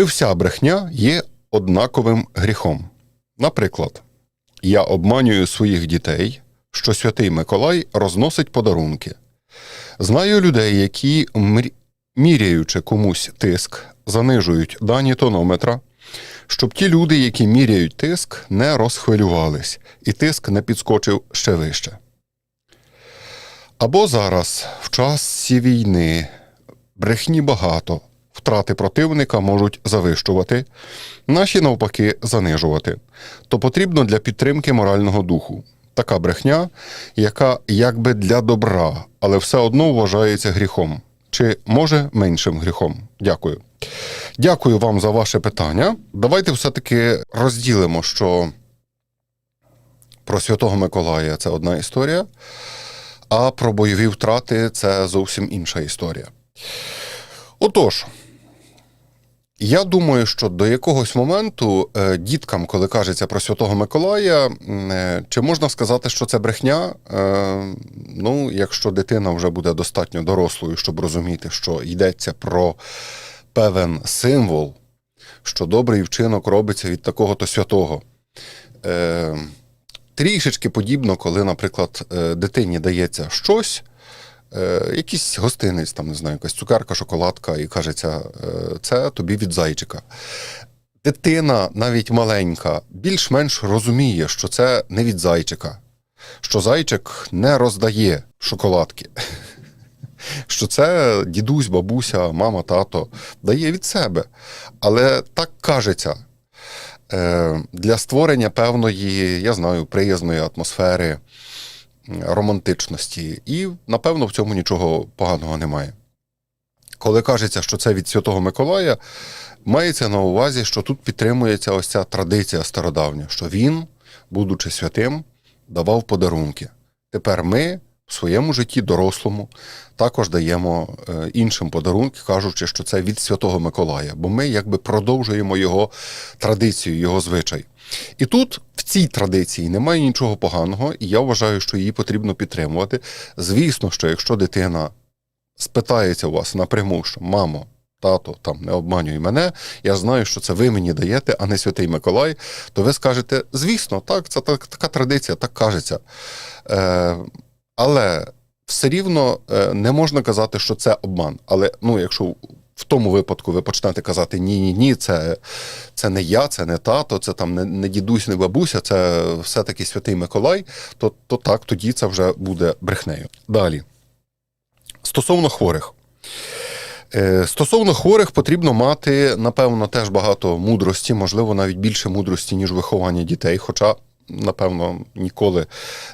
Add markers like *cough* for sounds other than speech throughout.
Чи вся брехня є однаковим гріхом? Наприклад, я обманюю своїх дітей, що святий Миколай розносить подарунки. Знаю людей, які, міряючи комусь тиск, занижують дані тонометра, щоб ті люди, які міряють тиск, не розхвилювались, і тиск не підскочив ще вище. Або зараз, в час війни, брехні багато, втрати противника можуть завищувати, наші навпаки занижувати. То потрібно для підтримки морального духу. Така брехня, яка якби для добра, але все одно вважається гріхом. Чи може меншим гріхом? Дякую. Дякую вам за ваше питання. Давайте все-таки розділимо, що про Святого Миколая це одна історія, а про бойові втрати це зовсім інша історія. Отож, я думаю, що до якогось моменту е, діткам, коли кажеться про Святого Миколая, е, чи можна сказати, що це брехня? Е, Ну, якщо дитина вже буде достатньо дорослою, щоб розуміти, що йдеться про певен символ, що добрий вчинок робиться від такого-то святого. Е, Трішечки подібно, коли, наприклад, дитині дається щось, е, якийсь гостинець, там, не знаю, якась цукерка, шоколадка, і кажеться, е, це тобі від зайчика. Дитина, навіть маленька, більш-менш розуміє, що це не від зайчика, що зайчик не роздає шоколадки. *laughs* Що це дідусь, бабуся, мама, тато дає від себе. Але так кажеться, е, для створення певної, я знаю, приязної атмосфери, романтичності. І, напевно, в цьому нічого поганого немає. Коли кажеться, що це від Святого Миколая, мається на увазі, що тут підтримується ось ця традиція стародавня, що він, будучи святим, давав подарунки. Тепер ми в своєму житті дорослому також даємо е, іншим подарунки, кажучи, що це від Святого Миколая, бо ми якби продовжуємо його традицію, його звичай. І тут в цій традиції немає нічого поганого, і я вважаю, що її потрібно підтримувати. Звісно, що якщо дитина спитається у вас напряму, що мамо, тато, там не обманюй мене, я знаю, що це ви мені даєте, а не святий Миколай, то ви скажете, звісно, так, це так, така традиція, так кажеться. Е, але все рівно е, не можна казати, що це обман. Але ну, якщо в тому випадку ви почнете казати ні, ні, ні, це, це не я, це не тато, це там не, не дідусь, не бабуся, це все-таки святий Миколай, то, то так, тоді це вже буде брехнею. Далі. Стосовно хворих. Е, Стосовно хворих потрібно мати, напевно, теж багато мудрості, можливо, навіть більше мудрості, ніж виховання дітей. Хоча, напевно, ніколи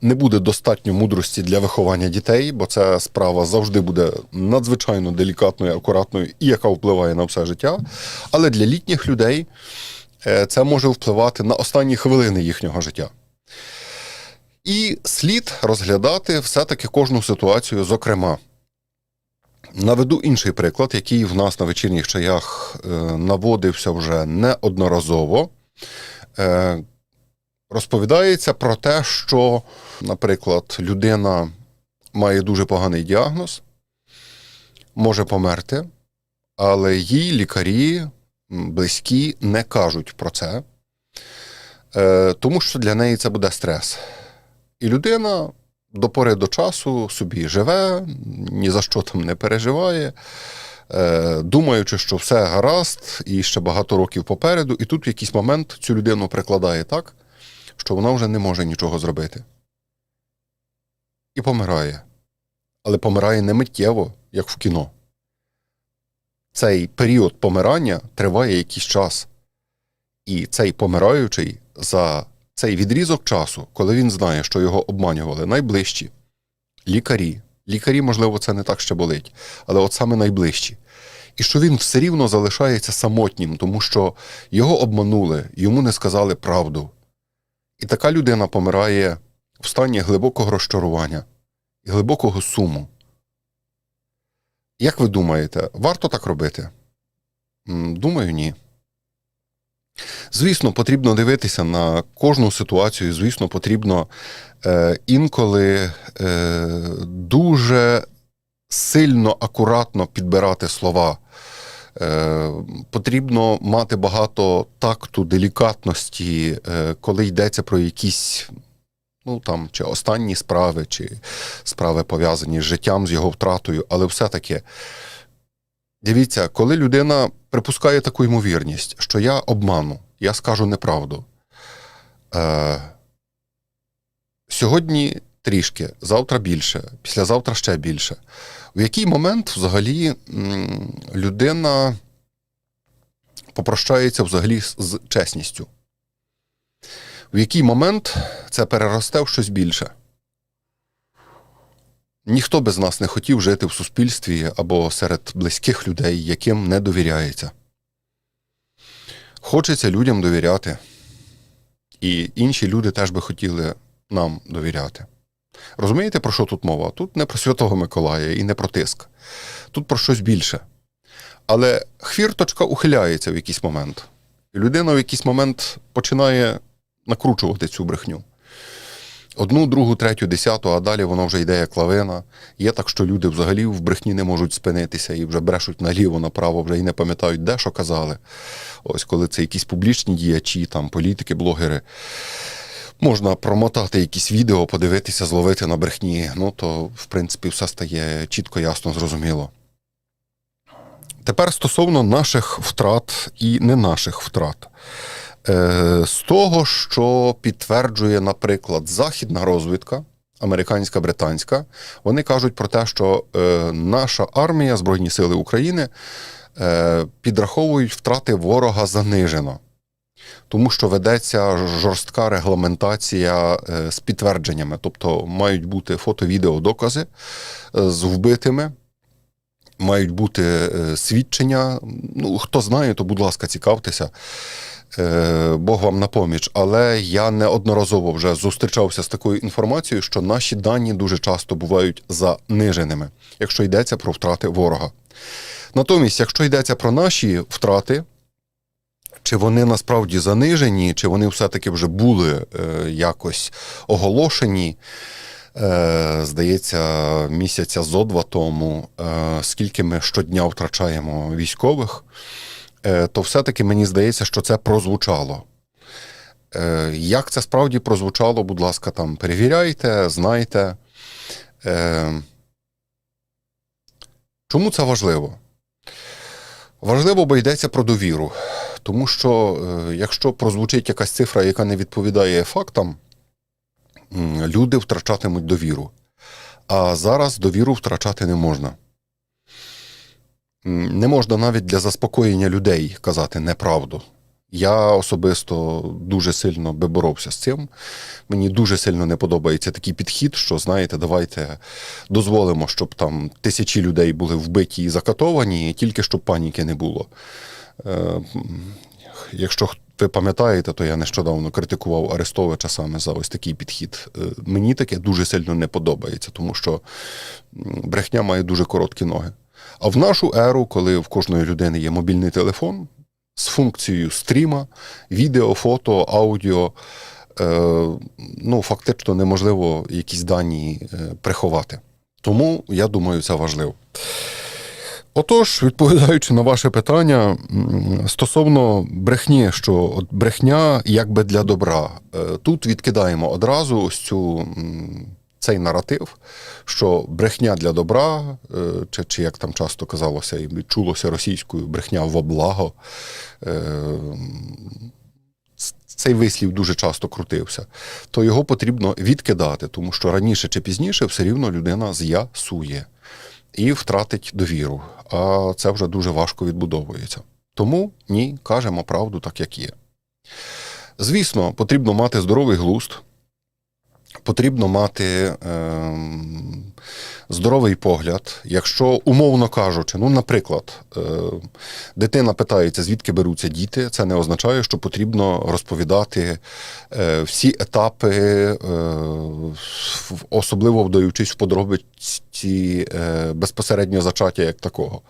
не буде достатньо мудрості для виховання дітей, бо ця справа завжди буде надзвичайно делікатною, акуратною і яка впливає на все життя. Але для літніх людей е, це може впливати на останні хвилини їхнього життя. І слід розглядати все-таки кожну ситуацію зокрема. Наведу інший приклад, який в нас на вечірніх чаях е, наводився вже неодноразово. Розповідається про те, що, наприклад, людина має дуже поганий діагноз, може померти, але їй лікарі близькі не кажуть про це, е, тому що для неї це буде стрес. І людина до пори до часу собі живе, ні за що там не переживає, е, думаючи, що все гаразд і ще багато років попереду, і тут в якийсь момент цю людину прикладає так, що вона вже не може нічого зробити. І помирає. Але помирає не миттєво, як в кіно. Цей період помирання триває якийсь час. І цей помираючий за цей відрізок часу, коли він знає, що його обманювали найближчі лікарі. Лікарі, можливо, це не так ще болить, але от саме найближчі. І що він все рівно залишається самотнім, тому що його обманули, йому не сказали правду. І така людина помирає в стані глибокого розчарування і глибокого суму. Як ви думаєте, варто так робити? Думаю, ні. Звісно, потрібно дивитися на кожну ситуацію. Звісно, потрібно е, інколи е, дуже сильно акуратно підбирати слова. Е, потрібно мати багато такту, делікатності, е, коли йдеться про якісь. Ну там чи останні справи, чи справи пов'язані з життям, з його втратою, але все-таки дивіться, коли людина припускає таку ймовірність, що я обману, я скажу неправду. Е, сьогодні трішки, завтра більше, післязавтра ще більше. В який момент взагалі людина попрощається взагалі з- чесністю? В який момент це переросте в щось більше? Ніхто без нас не хотів жити в суспільстві або серед близьких людей, яким не довіряється. Хочеться людям довіряти. І інші люди теж би хотіли нам довіряти. Розумієте, про що тут мова? Тут не про Святого Миколая і не про тиск. Тут про щось більше. Але хвірточка ухиляється в якийсь момент. І людина в якийсь момент починає накручувати цю брехню. Одну, другу, третю, десяту, а далі воно вже йде як лавина. Є так, що люди взагалі в брехні не можуть спинитися і вже брешуть наліво, направо, вже і не пам'ятають, де що казали. Ось коли це якісь публічні діячі, там політики, блогери. Можна промотати якісь відео, подивитися, зловити на брехні. Ну то, в принципі, все стає чітко, ясно, зрозуміло. Тепер стосовно наших втрат і не наших втрат. Е, З того, що підтверджує, наприклад, західна розвідка, американська, британська, вони кажуть про те, що е, наша армія, Збройні Сили України е, підраховують втрати ворога занижено. Тому що ведеться жорстка регламентація е, з підтвердженнями, тобто мають бути фото-відео докази е, з вбитими, мають бути е, свідчення. Ну, хто знає, то, будь ласка, цікавтеся. Бог вам на поміч. Але я неодноразово вже зустрічався з такою інформацією, що наші дані дуже часто бувають заниженими, якщо йдеться про втрати ворога. Натомість, якщо йдеться про наші втрати, чи вони насправді занижені, чи вони все-таки вже були е, якось оголошені. Е, здається, місяця зо два тому, е, скільки ми щодня втрачаємо військових, е, то все-таки мені здається, що це прозвучало. Е, як це справді прозвучало, будь ласка, там перевіряйте, знайте. Е, чому це важливо? Важливо, бо йдеться про довіру. Тому що е, якщо прозвучить якась цифра, яка не відповідає фактам, люди втрачатимуть довіру. А зараз довіру втрачати не можна. Не можна навіть для заспокоєння людей казати неправду. Я особисто дуже сильно би боровся з цим. Мені дуже сильно не подобається такий підхід, що знаєте, давайте дозволимо, щоб там тисячі людей були вбиті і закатовані, тільки щоб паніки не було. Е, Якщо ви пам'ятаєте, то я нещодавно критикував Арестовича саме за ось такий підхід. Е, Мені таке дуже сильно не подобається, тому що брехня має дуже короткі ноги. А в нашу еру, коли в кожної людини є мобільний телефон з функцією стріма, відео, фото, аудіо, е, ну, фактично неможливо якісь дані приховати. Тому я думаю, це важливо. Отож, відповідаючи на ваше питання стосовно брехні, що от брехня якби для добра, Е, тут відкидаємо одразу ось цю, цей наратив, що брехня для добра, е, чи, чи як там часто казалося і чулося російською брехня во благо. Е, Цей вислів дуже часто крутився, то його потрібно відкидати, тому що раніше чи пізніше все рівно людина з'ясує і втратить довіру. А це вже дуже важко відбудовується. Тому ні, кажемо правду так, як є. Звісно, потрібно мати здоровий глузд, потрібно мати ем, здоровий погляд. Якщо, умовно кажучи, ну, наприклад, е, дитина питається, звідки беруться діти, це не означає, що потрібно розповідати е, всі етапи, е, особливо вдаючись в подробиці безпосередньо зачаття як такого.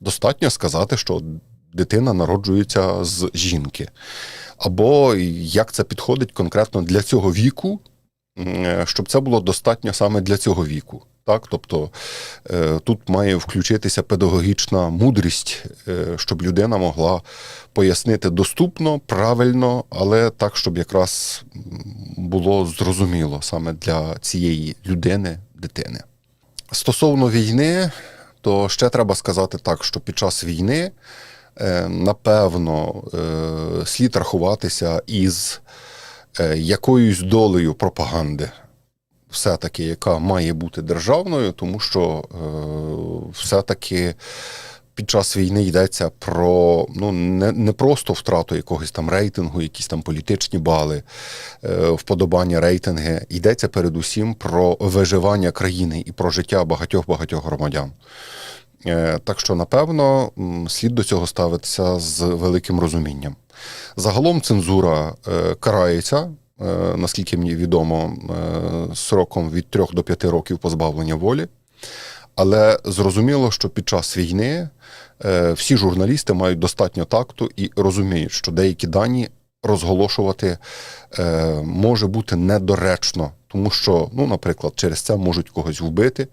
Достатньо сказати, що дитина народжується з жінки. Або як це підходить конкретно для цього віку, щоб це було достатньо саме для цього віку. Так, тобто е, тут має включитися педагогічна мудрість, е, щоб людина могла пояснити доступно, правильно, але так, щоб якраз було зрозуміло саме для цієї людини, дитини. Стосовно війни, то ще треба сказати так, що під час війни, е, напевно, слід рахуватися із якоюсь долею пропаганди все-таки, яка має бути державною, тому що е, все-таки під час війни йдеться про ну, не, не просто втрату якогось там рейтингу, якісь там політичні бали, е, вподобання рейтинги. Йдеться передусім про виживання країни і про життя багатьох-багатьох громадян. Е, Так що, напевно, слід до цього ставитися з великим розумінням. Загалом цензура е, карається, наскільки мені відомо, е, сроком від 3 до 5 років позбавлення волі. Але зрозуміло, що під час війни е, всі журналісти мають достатньо такту і розуміють, що деякі дані розголошувати е, може бути недоречно, тому що, ну, наприклад, через це можуть когось вбити,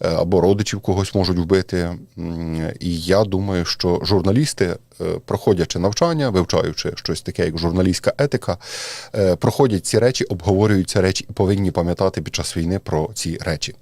е, або родичів когось можуть вбити. І я думаю, що журналісти, е, проходячи навчання, вивчаючи щось таке, як журналістська етика, е, проходять ці речі, обговорюють ці речі і повинні пам'ятати під час війни про ці речі.